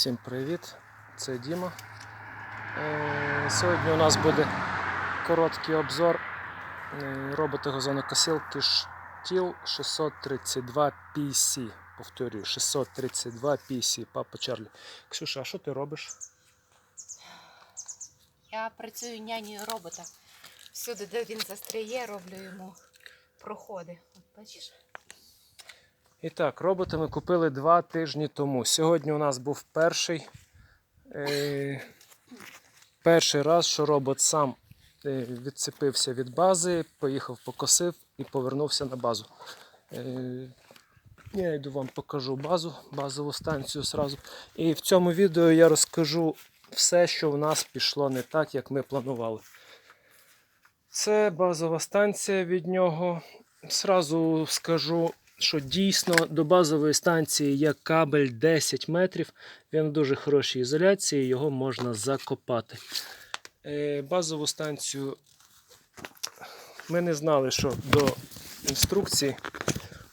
Всім привіт! Це Діма. Е, Сьогодні у нас буде короткий обзор е, робота газонокосилки Штіл 632 PC. Повторюю, 632 PC, папа Чарлі. Ксюша, а що ти робиш? Я працюю нянею робота. Всюди, де він застряє, роблю йому проходи. От бачиш? І так, робота ми купили два тижні тому. Сьогодні у нас був перший, е, перший раз, що робот сам е, відцепився від бази, поїхав, покосив і повернувся на базу. Е, я йду вам покажу базу, базову станцію зразу. І в цьому відео я розкажу все, що в нас пішло не так, як ми планували. Це базова станція від нього. Зразу скажу, що дійсно до базової станції є кабель 10 метрів. Він в дуже хорошій ізоляції, його можна закопати. Е, Базову станцію ми не знали, що до інструкції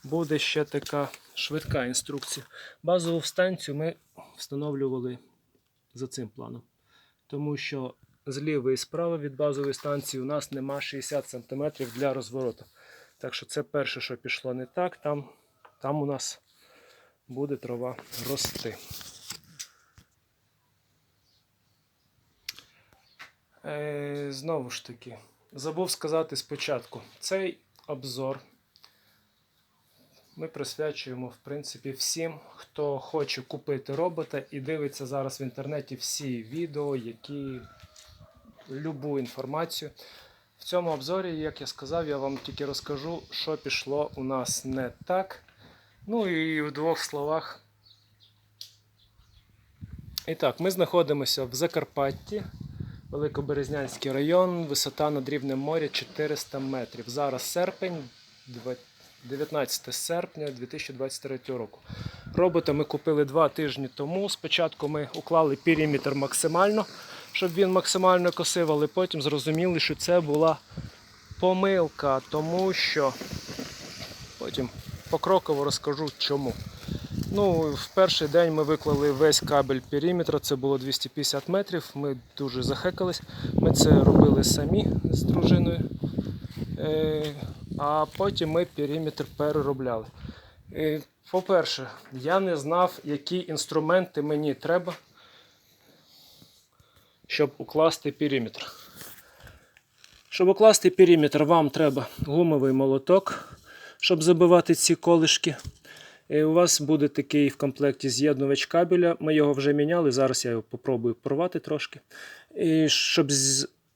буде ще така швидка інструкція. Базову станцію ми встановлювали за цим планом. Тому що зліва і справа від базової станції у нас нема 60 см для розвороту. Так що це перше, що пішло не так, там, там у нас буде трава рости. Е, знову ж таки, забув сказати спочатку, цей обзор ми присвячуємо, в принципі, всім, хто хоче купити робота і дивиться зараз в інтернеті всі відео, які любу інформацію. В цьому обзорі, як я сказав, я вам тільки розкажу, що пішло у нас не так. Ну і в двох словах. І так, ми знаходимося в Закарпатті, Великоберезнянський район, висота над рівнем моря 400 метрів. Зараз серпень, 19 серпня 2023 року. Робота ми купили два тижні тому. Спочатку ми уклали периметр максимально, щоб він максимально косив, але потім зрозуміли, що це була помилка, тому що потім покроково розкажу чому. Ну, в перший день ми виклали весь кабель периметра, це було 250 метрів. Ми дуже захекались. Ми це робили самі з дружиною. Е, а потім ми периметр переробляли. Е, По-перше, я не знав, які інструменти мені треба, щоб укласти периметр. Щоб укласти периметр, вам треба гумовий молоток, щоб забивати ці колишки. І у вас буде такий в комплекті з'єднувач кабеля. Ми його вже міняли. Зараз я його попробую порвати трошки. І щоб,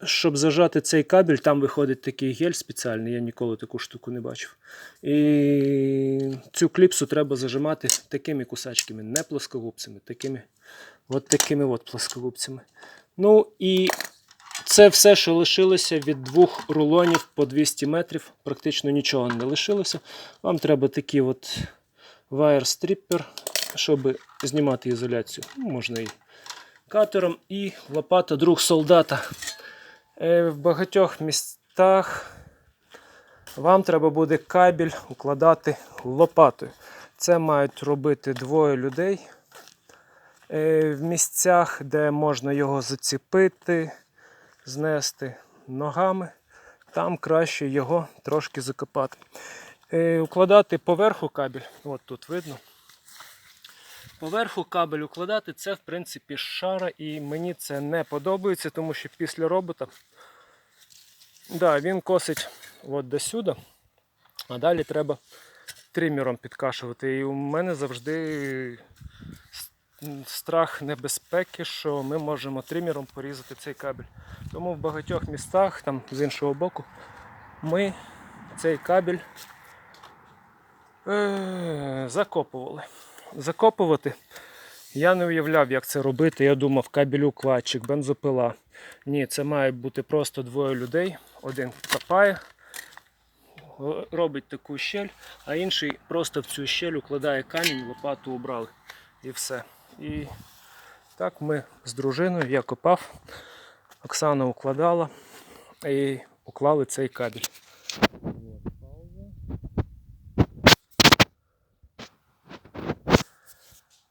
щоб зажати цей кабель, там виходить такий гель спеціальний. Я ніколи таку штуку не бачив. І цю кліпсу треба зажимати такими кусачками, не плоскогубцями, такими от такими от плоскогубцями. Ну і це все, що лишилося від двох рулонів по 200 метрів. Практично нічого не лишилося. Вам треба такий от wire stripper, щоб знімати ізоляцію. Ну, Можна і катером, і лопата друг солдата. Е, В багатьох містах вам треба буде кабель укладати лопатою. Це мають робити двоє людей. Е, В місцях, де можна його заціпити, знести ногами, там краще його трошки закопати. Е, Укладати поверху кабель, от тут видно. Поверху кабель укладати це в принципі шара, і мені це не подобається, тому що після робота да, він косить от до сюди, а далі треба тримером підкашувати. І у мене завжди страх небезпеки, що ми можемо тримером порізати цей кабель. Тому в багатьох містах, там з іншого боку, ми цей кабель е, закопували. Закопувати я не уявляв, як це робити. Я думав, кабель-укладчик, бензопила. Ні, це має бути просто двоє людей. Один копає, робить таку щель, а інший просто в цю щель укладає камінь, лопату убрали. І все. І так ми з дружиною, я копав, Оксана укладала і уклали цей кабель.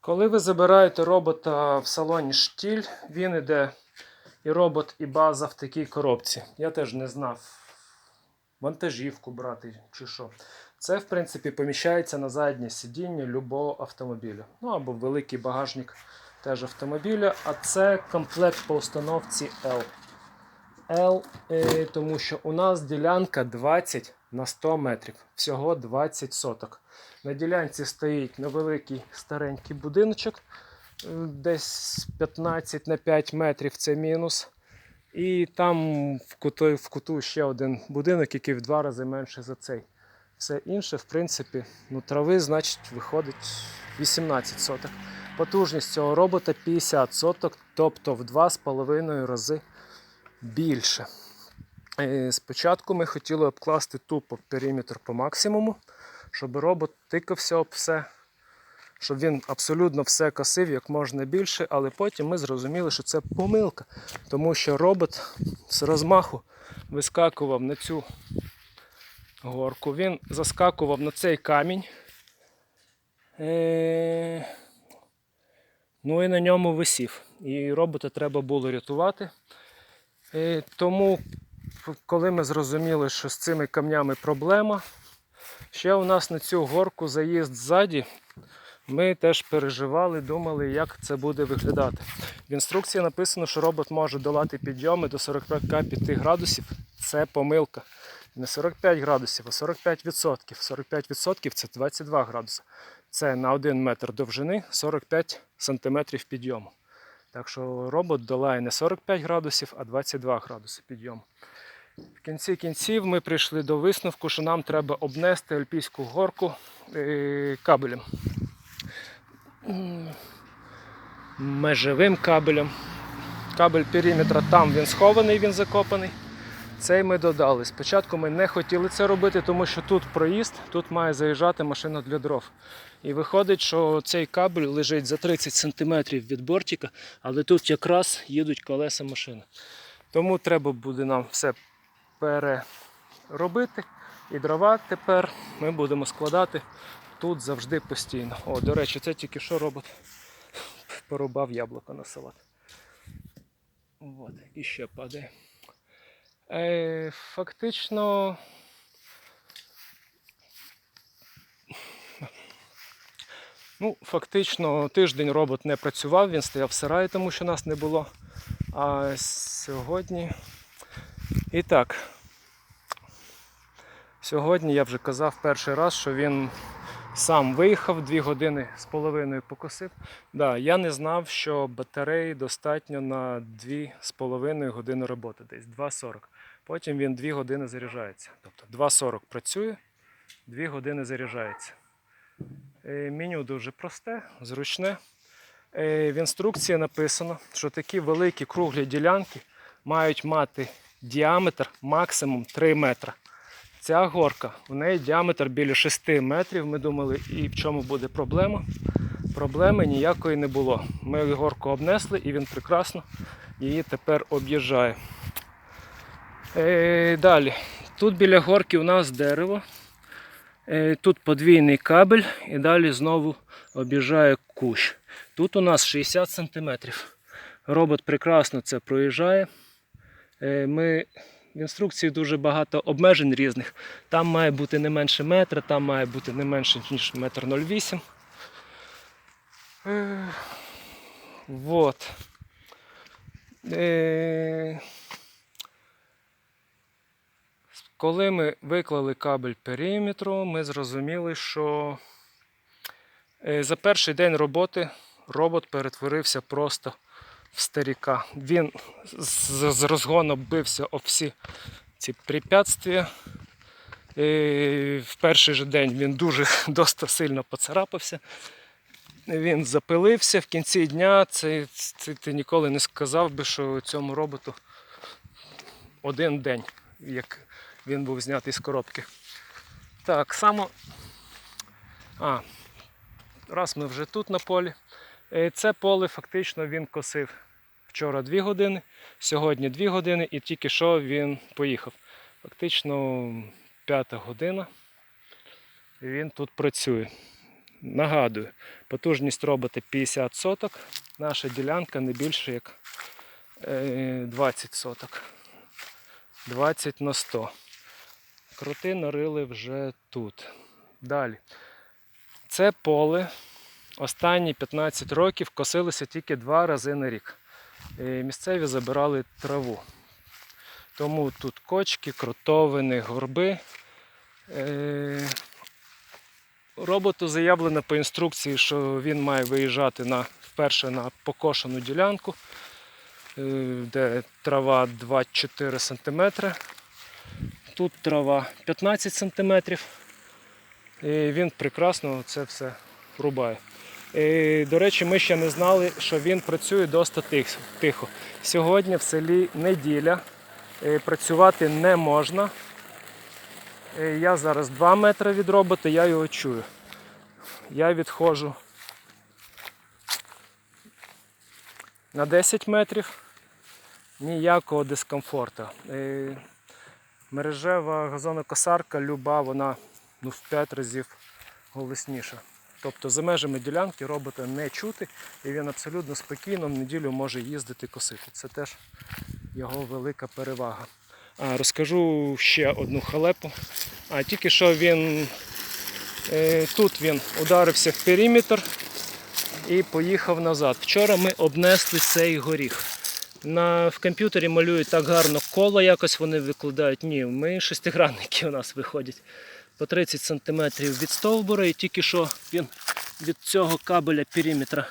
Коли ви забираєте робота в салоні штіль, він іде і робот, і база в такій коробці. Я теж не знав, вантажівку брати чи що. Це, в принципі, поміщається на заднє сидіння любого автомобіля. Ну або великий багажник теж автомобіля. А це комплект по установці L. L, е, тому що у нас ділянка 20 на 100 метрів, всього 20 соток. На ділянці стоїть невеликий старенький будиночок, е, десь 15 на 5 метрів це мінус. І там в куту, в куту ще один будинок, який в два рази менше за цей. Все інше, в принципі, ну, трави, значить, виходить 18 соток. Потужність цього робота 50 соток, тобто в 2,5 рази більше. Е, Спочатку ми хотіли обкласти тупо периметр по максимуму, щоб робот тикався об все, щоб він абсолютно все косив як можна більше, але потім ми зрозуміли, що це помилка, тому що робот з розмаху вискакував на цю горку, він заскакував на цей камінь. Е, Ну і на ньому висів. І робота треба було рятувати. Е, Тому, коли ми зрозуміли, що з цими камнями проблема, ще у нас на цю горку заїзд ззаді. Ми теж переживали, думали, як це буде виглядати. В інструкції написано, що робот може долати підйоми до 45 градусів. Це помилка. Не 45 градусів, а 45%. 45% це 22 градуси. Це на 1 метр довжини 45 сантиметрів підйому. Так що робот долає не 45 градусів, а 22 градуси підйому. В кінці кінців ми прийшли до висновку, що нам треба обнести Альпійську горку е, кабелем. Межевим кабелем. Кабель периметра там він схований, він закопаний. Цей ми додали. Спочатку ми не хотіли це робити, тому що тут проїзд, тут має заїжджати машина для дров. І виходить, що цей кабель лежить за 30 см від бортика, але тут якраз їдуть колеса машини. Тому треба буде нам все переробити. І дрова тепер ми будемо складати тут завжди постійно. О, до речі, це тільки що робот порубав яблуко на салат. От, і ще падає. Е, фактично. Ну, фактично, тиждень робот не працював, він стояв в сараї, тому що нас не було. А сьогодні. І так. Сьогодні я вже казав перший раз, що він сам виїхав, дві години з половиною покосив. Да, я не знав, що батареї достатньо на 2,5 години роботи, десь 2,40. Потім він 2 години заряджається. Тобто 2,40 працює, 2 години заряджається. Е, Меню дуже просте, зручне. Е, В інструкції написано, що такі великі круглі ділянки мають мати діаметр максимум 3 метра. Ця горка, у неї діаметр біля 6 метрів. Ми думали, і в чому буде проблема. Проблеми ніякої не було. Ми горку обнесли і він прекрасно її тепер об'їжджає. Е, далі. Тут біля горки у нас дерево. Е, тут подвійний кабель і далі знову об'їжджає кущ. Тут у нас 60 см. Робот прекрасно це проїжджає. Е, ми в інструкції дуже багато обмежень різних. Там має бути не менше метра, там має бути не менше, ніж метр 0,8. Е, Вот. Е, коли ми виклали кабель периметру, ми зрозуміли, що е, за перший день роботи робот перетворився просто в старіка. Він з, розгону бився об всі ці препятствия. Е, В перший же день він дуже доста сильно поцарапався. Він запилився в кінці дня. Це, це ти ніколи не сказав би, що цьому роботу один день, як він був знятий з коробки. Так, само. А, раз ми вже тут на полі. Е, Це поле фактично він косив вчора 2 години, сьогодні 2 години і тільки що він поїхав. Фактично п'ята година. І він тут працює. Нагадую, потужність робота 50 соток. Наша ділянка не більше як е, 20 соток. 20 на 100. Кроти нарили вже тут. Далі. Це поле останні 15 років косилося тільки два рази на рік. Е, Місцеві забирали траву. Тому тут кочки, кротовини, горби. Е, Роботу заявлено по інструкції, що він має виїжджати на, вперше на покошену ділянку, е, де трава 24 см. Тут трава 15 см. І він прекрасно це все рубає. І, до речі, ми ще не знали, що він працює досить тихо. Сьогодні в селі неділя, е, працювати не можна. Е, Я зараз 2 метри від робота, я його чую. Я відходжу на 10 метрів, ніякого дискомфорту. Мережева газонокосарка люба, вона ну, в 5 разів голосніша. Тобто за межами ділянки робота не чути, і він абсолютно спокійно в неділю може їздити косити. Це теж його велика перевага. А, розкажу ще одну халепу. А тільки що він е, тут він ударився в периметр і поїхав назад. Вчора ми обнесли цей горіх. На, в комп'ютері малюють так гарно коло, якось вони викладають. Ні, ми шестигранники у нас виходять по 30 см від стовбура, і тільки що він від цього кабеля периметра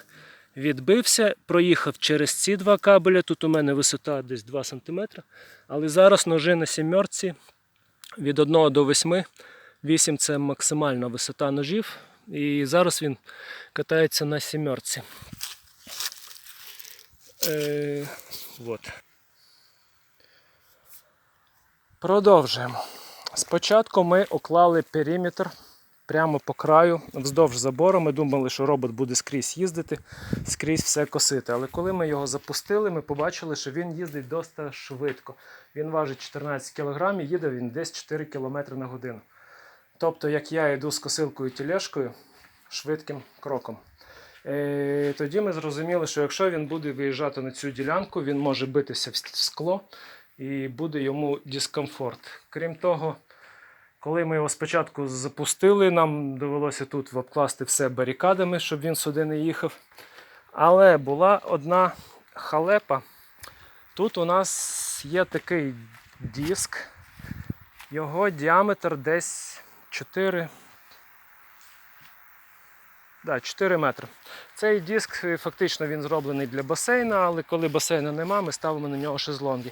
відбився, проїхав через ці два кабеля. Тут у мене висота десь 2 см. Але зараз ножи на сімерці від 1 до 8. 8 це максимальна висота ножів. І зараз він катається на сімерці. Е. Продовжуємо. Спочатку ми уклали периметр прямо по краю, вздовж забору. Ми думали, що робот буде скрізь їздити, скрізь все косити. Але коли ми його запустили, ми побачили, що він їздить досить швидко. Він важить 14 кг, і їде він десь 4 км на годину. Тобто, як я йду з косилкою тілешкою швидким кроком. Е, Тоді ми зрозуміли, що якщо він буде виїжджати на цю ділянку, він може битися в скло і буде йому дискомфорт. Крім того, коли ми його спочатку запустили, нам довелося тут обкласти все барикадами, щоб він сюди не їхав. Але була одна халепа. Тут у нас є такий диск, його діаметр десь 4. Да, 4 метри. Цей диск е, фактично він зроблений для басейна, але коли басейну нема, ми ставимо на нього шезлонги.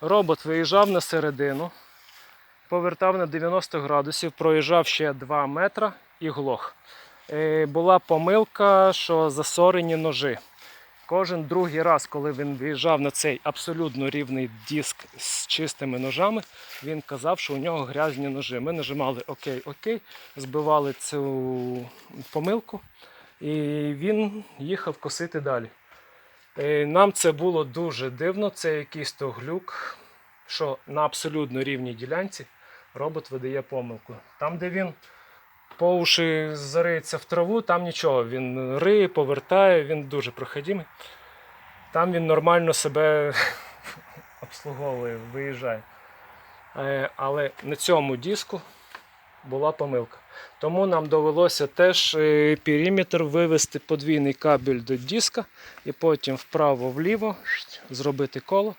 Робот виїжджав на середину, повертав на 90 градусів, проїжджав ще 2 метри і глох. Е, Була помилка, що засорені ножи. Кожен другий раз, коли він виїжджав на цей абсолютно рівний диск з чистими ножами, він казав, що у нього грязні ножи. Ми нажимали ОК, ОК, збивали цю помилку, і він їхав косити далі. Е, Нам це було дуже дивно, це якийсь то глюк, що на абсолютно рівній ділянці робот видає помилку. Там, де він по уші зариється в траву, там нічого. Він риє, повертає, він дуже проходимий. Там він нормально себе обслуговує, виїжджає. Е, Але на цьому диску була помилка. Тому нам довелося теж е, периметр вивести подвійний кабель до диска і потім вправо-вліво зробити коло.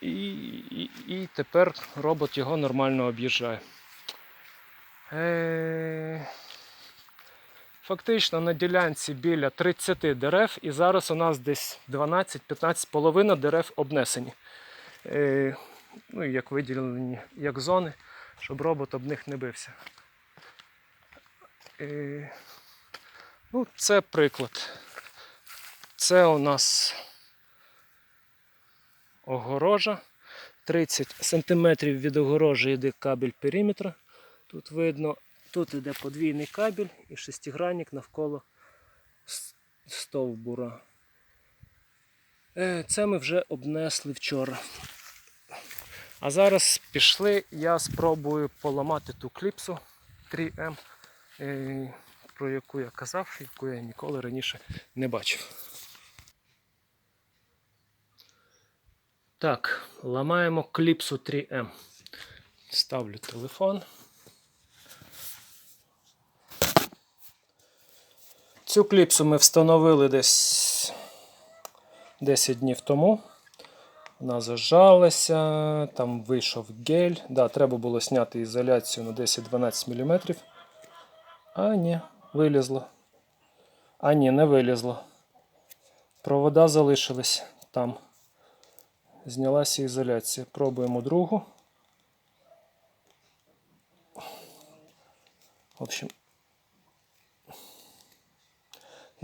І, і, і тепер робот його нормально об'їжджає. Е, Фактично на ділянці біля 30 дерев, і зараз у нас десь 12-15 половина дерев обнесені. Е, Ну, як виділені як зони, щоб робот об них не бився. Е, Ну, це приклад. Це у нас огорожа. 30 см від огорожі йде кабель периметра. Тут видно, тут йде подвійний кабель і шестигранник навколо стовбура. Е, Це ми вже обнесли вчора. А зараз пішли, я спробую поламати ту кліпсу 3М. Е, про яку я казав, яку я ніколи раніше не бачив. Так, ламаємо кліпсу 3М. Ставлю телефон. Цю кліпсу ми встановили десь 10 днів тому. Вона зажалася, там вийшов гель. Да, треба було зняти ізоляцію на 10-12 мм. А, ні, вилізло. А, ні, не вилізло. Провода залишились там. Знялася ізоляція. Пробуємо другу. В общем,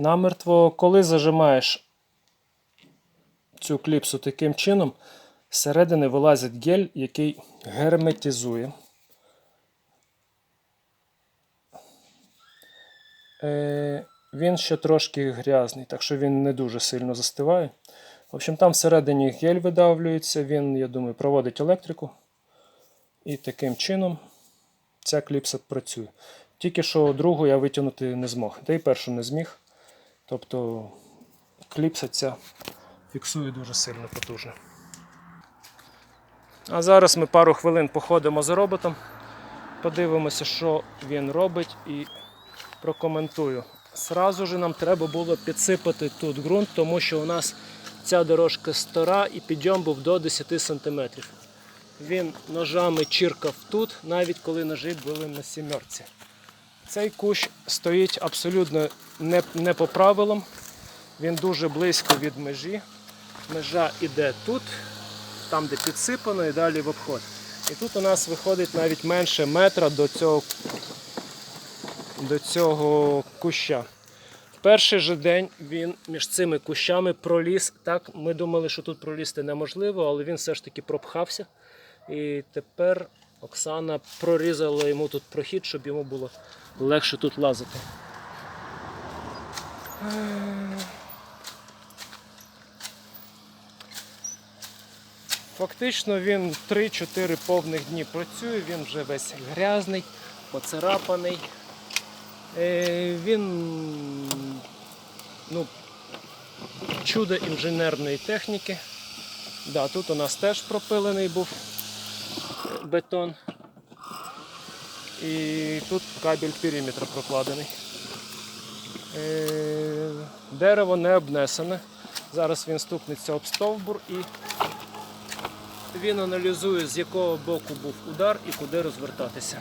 намертво, коли зажимаєш цю кліпсу таким чином, зсередини вилазить гель, який герметизує. Е, він ще трошки грязний, так що він не дуже сильно застиває. В общем, там всередині гель видавлюється, він, я думаю, проводить електрику. І таким чином ця кліпса працює. Тільки що другу я витягнути не змог, та й першу не зміг. Тобто кліпса ця фіксує дуже сильно потужно. А зараз ми пару хвилин походимо за роботом, подивимося, що він робить, і прокоментую. Сразу же нам треба було підсипати тут ґрунт, тому що у нас ця дорожка стара і підйом був до 10 см. Він ножами чіркав тут, навіть коли ножі були на сімерці. Цей кущ стоїть абсолютно не, не по правилам. Він дуже близько від межі. Межа йде тут, там, де підсипано, і далі в обход. І тут у нас виходить навіть менше метра до цього, до цього куща. Перший же день він між цими кущами проліз. Так, ми думали, що тут пролізти неможливо, але він все ж таки пропхався. І тепер Оксана прорізала йому тут прохід, щоб йому було легше тут лазити. Фактично він 3-4 повних дні працює, він вже весь грязний, поцарапаний. Е, Він ну, чудо інженерної техніки. Да, тут у нас теж пропилений був бетон. І тут кабель периметра прокладений. Е, Дерево не обнесене. Зараз він стукнеться об стовбур і він аналізує, з якого боку був удар і куди розвертатися.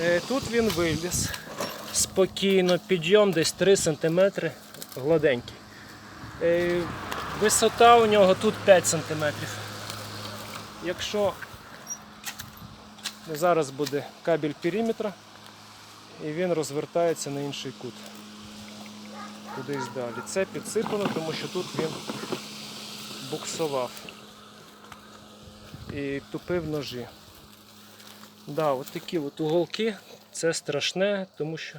Е, Тут він виліз спокійно, підйом десь 3 см гладенький. Е, Висота у нього тут 5 см. Якщо зараз буде кабель периметра і він розвертається на інший кут. Кудись далі. Це підсипано, тому що тут він буксував і тупив ножі. Да, от такі от уголки, це страшне, тому що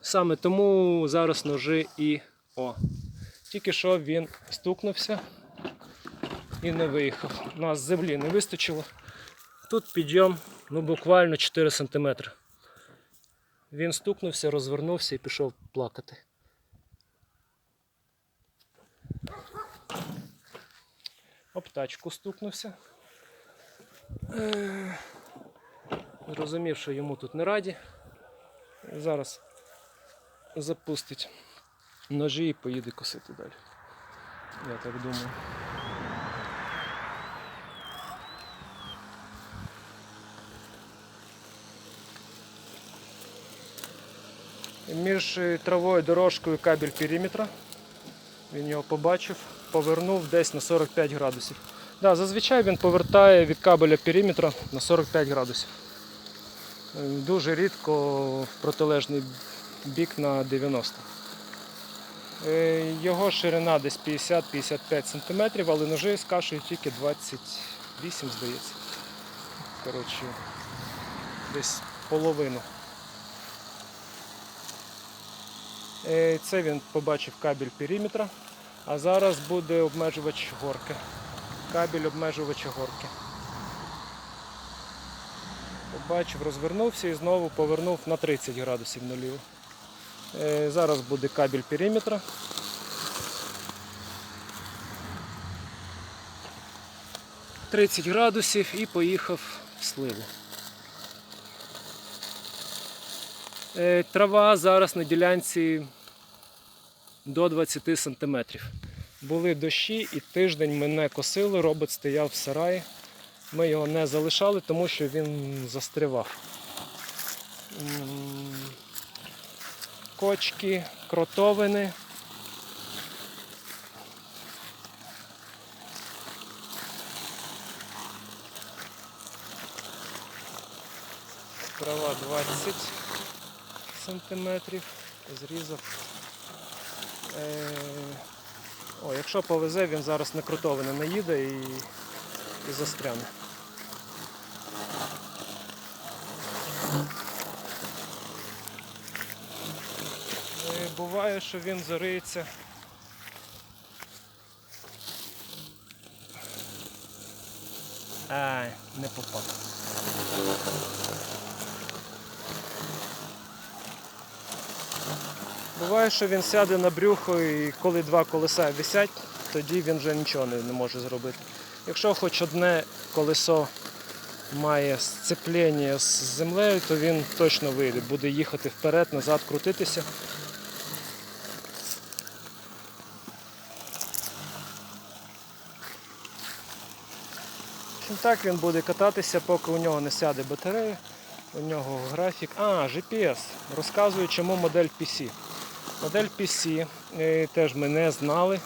саме тому зараз ножі і о. Тільки що він стукнувся і не виїхав. У нас землі не вистачило. Тут підйом ну, буквально 4 см. Він стукнувся, розвернувся і пішов плакати. Об тачку стукнувся. Зрозумів, що йому тут не раді. Зараз запустить ножі і поїде косити далі. Я так думаю. Між е, травою дорожкою кабель периметра. Він його побачив, повернув десь на 45 градусів. Да, зазвичай він повертає від кабеля периметра на 45 градусів. Е, Дуже рідко в протилежний бік на 90. Е, Його ширина десь 50-55 см, але ножи скашують тільки 28, здається. Коротше, десь половину. Е, Це він побачив кабель периметра, а зараз буде обмежувач горки. Кабель обмежувача горки. бачив, розвернувся і знову повернув на 30 градусів наліво. Е, Зараз буде кабель периметра. Тридцять градусів і поїхав в сливу. Е, Трава зараз на ділянці до 20 см. Були дощі і тиждень мене косили, робот стояв в сараї. Ми його не залишали, тому що він застрявав. М, Кочки, кротовини. Трава 20 сантиметрів, зрізав. Е, О, якщо повезе, він зараз на кротовини наїде і, і застряне. Е, Буває, що він зариється. Ай, не попав. Буває, що він сяде на брюхо і коли два колеса висять, тоді він вже нічого не, може зробити. Якщо хоч одне колесо має сцеплення з землею, то він точно вийде, буде їхати вперед, назад, крутитися. Так він буде кататися, поки у нього не сяде батарея. У нього графік. А, GPS. Розказую, чому модель PC. Модель PC е, теж ми не знали.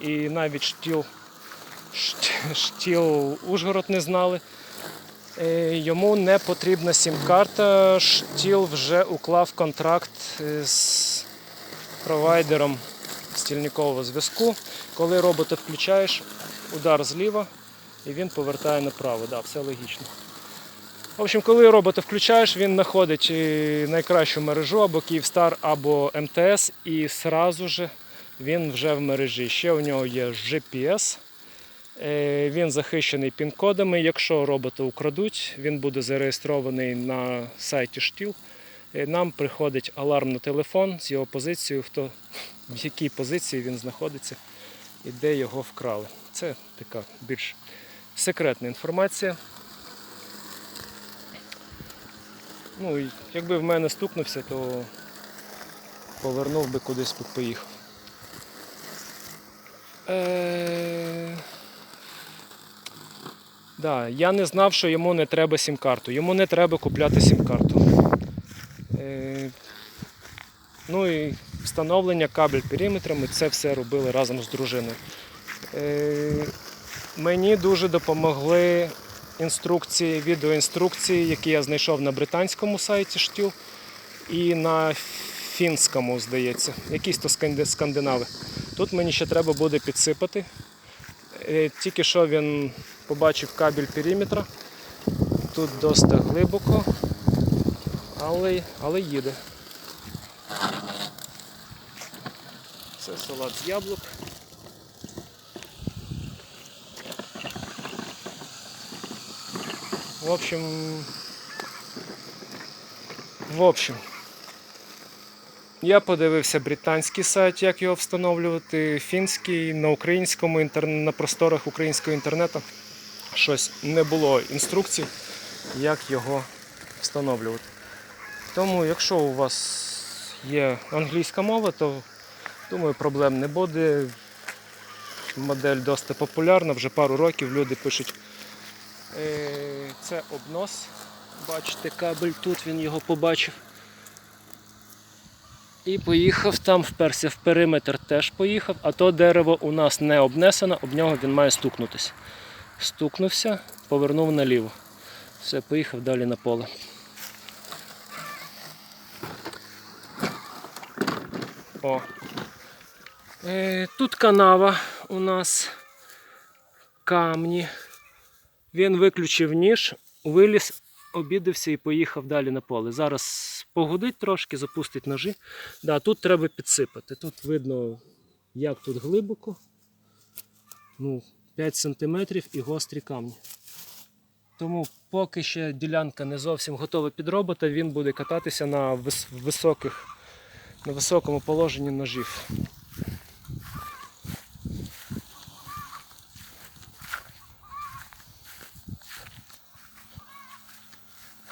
І навіть штіл, штіл Ужгород не знали. Е, Йому не потрібна сім-карта. Штіл вже уклав контракт е, з провайдером стільникового зв'язку. Коли робота включаєш, удар зліва і він повертає направо. Да, все логічно. В общем, коли робота включаєш, він знаходить е, найкращу мережу або Київстар, або МТС, і сразу же він вже в мережі. Ще у нього є GPS. Е, Він захищений пін-кодами. Якщо робота украдуть, він буде зареєстрований на сайті штіл. Е, Нам приходить аларм на телефон з його позицією, хто в якій позиції він знаходиться і де його вкрали. Це така більш секретна інформація. Ну, якби в мене стукнувся, то повернув би кудись поїхав. Е... Да, я не знав, що йому не треба сім-карту. Йому не треба купляти сім-карту. Е... Ну і встановлення кабель периметра, ми це все робили разом з дружиною. Е... Мені дуже допомогли інструкції, відеоінструкції, які я знайшов на британському сайті штіл і на фінському, здається, якісь то скандинави. Тут мені ще треба буде підсипати. Е, Тільки що він побачив кабель периметра. Тут досить глибоко, але, але їде. Це салат з яблук. В общем, в общем, я подивився британський сайт, як його встановлювати, фінський, на українському на просторах українського інтернету щось не було інструкцій, як його встановлювати. Тому, якщо у вас є англійська мова, то думаю, проблем не буде. Модель досить популярна, вже пару років люди пишуть. Це обнос. Бачите, кабель тут він його побачив. І поїхав там, вперся в периметр, теж поїхав, а то дерево у нас не обнесено, об нього він має стукнутися. Стукнувся, повернув наліво. Все, поїхав далі на поле. О. Е, тут канава у нас камні. Він виключив ніж, виліз, обідався і поїхав далі на поле. Зараз погодить трошки, запустить ножі. Да, тут треба підсипати. Тут видно, як тут глибоко. Ну, 5 см і гострі камні. Тому поки ще ділянка не зовсім готова під робота, він буде кататися на вис- високих, на високому положенні ножів.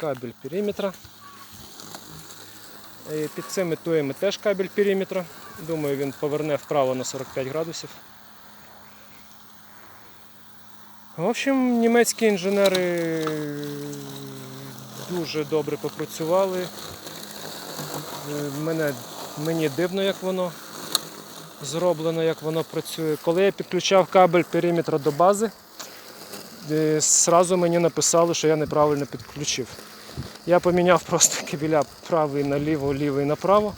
Кабель периметра. Е, Під цими туями теж кабель периметра. Думаю, він поверне вправо на 45 градусів. В общем, німецькі інженери дуже добре попрацювали. Мене, мені дивно, як воно зроблено, як воно працює. Коли я підключав кабель периметра до бази, е, зразу мені написали, що я неправильно підключив. Я поміняв просто кабеля правий наліво, лівий направо.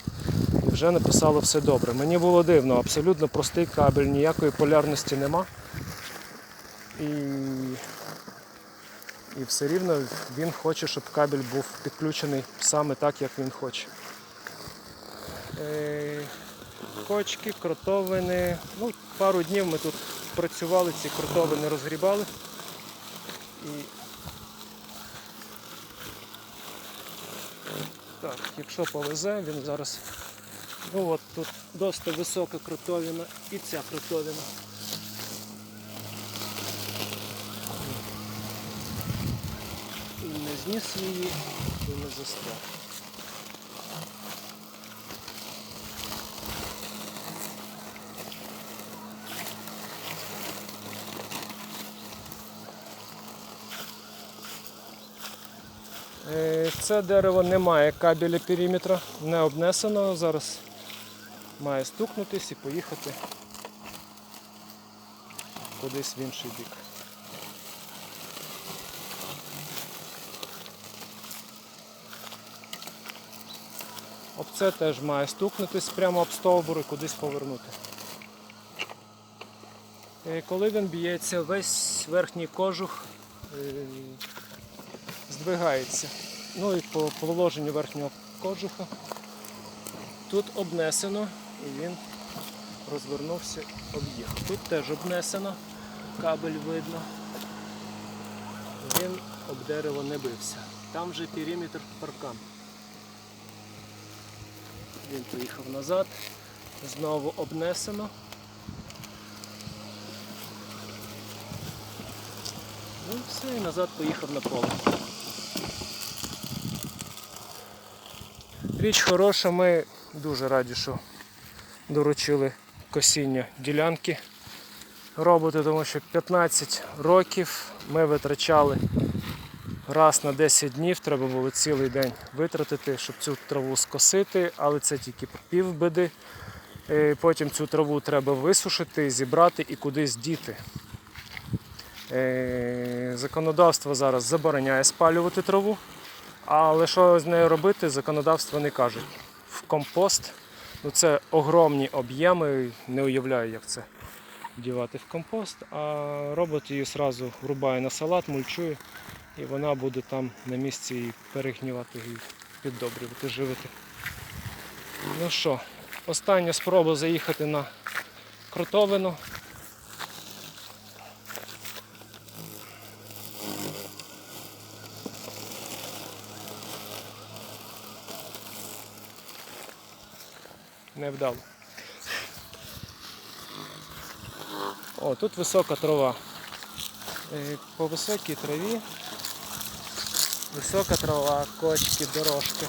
І вже написало все добре. Мені було дивно, абсолютно простий кабель, ніякої полярності нема. І, і все рівно він хоче, щоб кабель був підключений саме так, як він хоче. Е, кочки, кротовини. Ну, пару днів ми тут працювали, ці кротовини розгрібали. І Так, якщо повезе, він зараз. Ну от тут досить висока крутовина і ця крутовина. І не зніс її, і не застряг. Це дерево не має кабеля периметра, не обнесено. Зараз має стукнутись і поїхати кудись в інший бік. Об це теж має стукнутись прямо об стовбур і кудись повернути. Е, Коли він б'ється, весь верхній кожух е, здвигається. Ну і по положенню верхнього кожуха тут обнесено і він розвернувся, об'їхав. Тут теж обнесено, кабель видно. Він об дерево не бився. Там вже периметр паркан. Він поїхав назад, знову обнесено. Ну все, і назад поїхав на поле. Річ хороша, ми дуже раді, що доручили косіння ділянки роботи, тому що 15 років ми витрачали раз на 10 днів, треба було цілий день витратити, щоб цю траву скосити, але це тільки півбеди. Потім цю траву треба висушити, зібрати і кудись діти. Е, Законодавство зараз забороняє спалювати траву. Але що з нею робити, законодавство не кажуть. В компост. Ну це огромні об'єми, не уявляю, як це дівати в компост. А робот її одразу врубає на салат, мульчує, і вона буде там на місці і перегнівати і піддобрювати, живити. Ну що, остання спроба заїхати на кротовину. Не вдало. О, тут висока трава. Е, По високій траві висока трава, кочки, дорожки.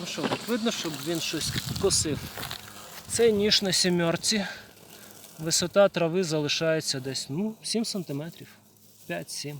Ну що, от видно, щоб він щось косив. Це ніж на сімерці. Висота трави залишається десь ну, 7 см. 5-7.